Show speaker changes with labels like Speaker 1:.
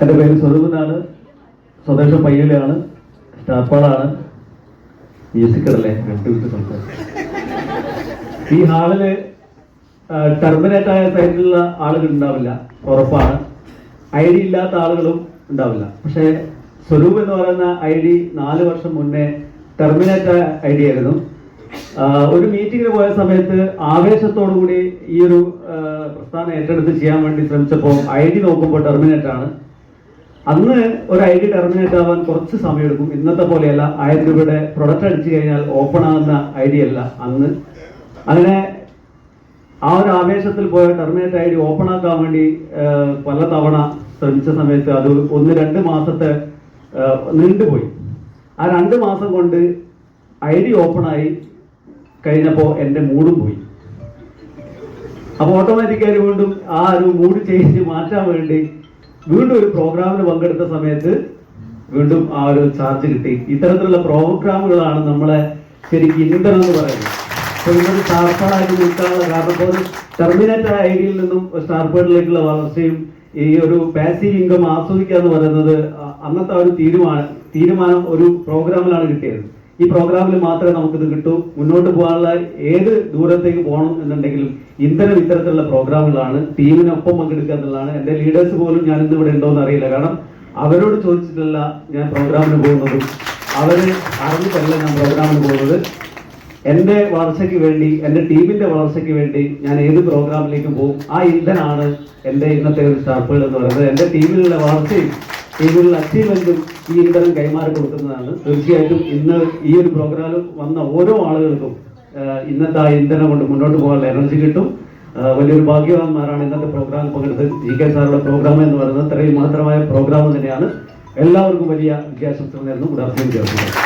Speaker 1: എന്റെ പേര് സ്വരൂപനാണ് സ്വദേശം പയ്യലാണ് സ്റ്റാർപ്പാളാണ് മ്യൂസിക് രണ്ടു ഈ ഹാളിൽ ടെർമിനേറ്റ് ആയ സൈഡിലുള്ള ആളുകൾ ഉണ്ടാവില്ല. ഉറപ്പാണ്. ഐ ഡി ഇല്ലാത്ത ആളുകളും ഉണ്ടാവില്ല. പക്ഷേ സ്വരൂപ് എന്ന് പറയുന്ന ഐ ഡി നാല് വർഷം മുന്നേ ടെർമിനേറ്റ് ഐ ഡി ആയിരുന്നു. ഒരു മീറ്റിങ്ങിന് പോയ സമയത്ത് ആവേശത്തോടു കൂടി ഈ ഒരു പ്രസ്ഥാനം ഏറ്റെടുത്ത് ചെയ്യാൻ വേണ്ടി ശ്രമിച്ചപ്പോൾ ഐ ഡി നോക്കുമ്പോൾ ടെർമിനേറ്റ് ആണ്. അന്ന് ഒരു ഐ ഡി ടെർമിനേറ്റ് ആവാൻ കുറച്ച് സമയമെടുക്കും. ഇന്നത്തെ പോലെയല്ല. ആയിരം രൂപയുടെ പ്രൊഡക്റ്റ് അടിച്ചു കഴിഞ്ഞാൽ ഓപ്പൺ ആകുന്ന ഐ ഡി അല്ല അന്ന്. അങ്ങനെ ആ ഒരു ആവേശത്തിൽ പോയ ടെർമിനേറ്റ് ഐ ഡി ഓപ്പൺ ആക്കാൻ വേണ്ടി പല തവണ ശ്രമിച്ച സമയത്ത് അത് ഒന്ന് രണ്ട് മാസത്തെ നീണ്ടുപോയി. ആ രണ്ട് മാസം കൊണ്ട് ഐ ഡി ഓപ്പൺ ആയി കഴിഞ്ഞപ്പോൾ എന്റെ മൂഡും പോയി. അപ്പോൾ ഓട്ടോമാറ്റിക്കായി വീണ്ടും ആ ഒരു മൂഡ് ചേഞ്ച് മാറ്റാൻ വേണ്ടി വീണ്ടും ഒരു പ്രോഗ്രാമിന് പങ്കെടുത്ത സമയത്ത് വീണ്ടും ആ ഒരു ചാർജ് കിട്ടി. ഇത്തരത്തിലുള്ള പ്രോഗ്രാമുകളാണ് നമ്മളെ ശരിക്കും ഇന്ധനം എന്ന് പറയുന്നത്. അപ്പൊ ഇന്നൊരു സ്റ്റാർപ്പാളായിട്ട് നിൽക്കാനുള്ള കാരണം ഒരു ടെർമിനേറ്റ് ആയ ഐഡിയയിൽ നിന്നും സ്റ്റാർഫേഡിലേക്കുള്ള വളർച്ചയും ഈ ഒരു പാസീവ് ഇൻകം ആസ്വദിക്കുക എന്ന് പറയുന്നത് അന്നത്തെ ഒരു തീരുമാനം തീരുമാനം ഒരു പ്രോഗ്രാമിലാണ് കിട്ടിയത്. ഈ പ്രോഗ്രാമിൽ മാത്രമേ നമുക്കിത് കിട്ടൂ. മുന്നോട്ട് പോകാനുള്ള ഏത് ദൂരത്തേക്ക് പോകണം എന്നുണ്ടെങ്കിലും ഇത്തരം ഇത്തരത്തിലുള്ള പ്രോഗ്രാമുകളാണ് ടീമിനൊപ്പം പങ്കെടുക്കുക എന്നുള്ളതാണ്. എന്റെ ലീഡേഴ്സ് പോലും ഞാൻ ഇന്ന് ഇവിടെ ഉണ്ടോ എന്ന് അറിയില്ല. കാരണം അവരോട് ചോദിച്ചിട്ടല്ല ഞാൻ പ്രോഗ്രാമിന് പോകുന്നതും അവർ അറിഞ്ഞിട്ടല്ല ഞാൻ പ്രോഗ്രാമിന് പോകുന്നത്. എന്റെ വളർച്ചയ്ക്ക് വേണ്ടി എന്റെ ടീമിന്റെ വളർച്ചയ്ക്ക് വേണ്ടി ഞാൻ ഏത് പ്രോഗ്രാമിലേക്കും പോകും? ആ ഇന്ധനാണ് എന്റെ ഇന്നത്തെ ഒരു സ്റ്റാർപ്പുകൾ എന്ന് പറയുന്നത്. എന്റെ ടീമിലുള്ള വളർച്ചയും ടീമിലുള്ള അച്ചീവ്മെന്റും ഈ ഇന്ധനം കൈമാറി കൊടുക്കുന്നതാണ്. തീർച്ചയായിട്ടും ഇന്ന് ഈ ഒരു പ്രോഗ്രാമിൽ വന്ന ഓരോ ആളുകൾക്കും ഇന്നത്തെ ആ ഇന്ധനം കൊണ്ട് മുന്നോട്ട് പോകാനുള്ള എനർജി കിട്ടും. വലിയൊരു ഭാഗ്യവാന്മാരാണ് ഇന്നത്തെ പ്രോഗ്രാം പങ്കെടുത്ത് ജി കെ സാറുടെ പ്രോഗ്രാം എന്ന് പറയുന്നത് ഇത്രയും മാത്രമായ പ്രോഗ്രാം തന്നെയാണ്. എല്ലാവർക്കും വലിയ നേരുന്നു ഗുഡ് ആഫ്റ്റർനൂൺ ചേർക്കുന്നത്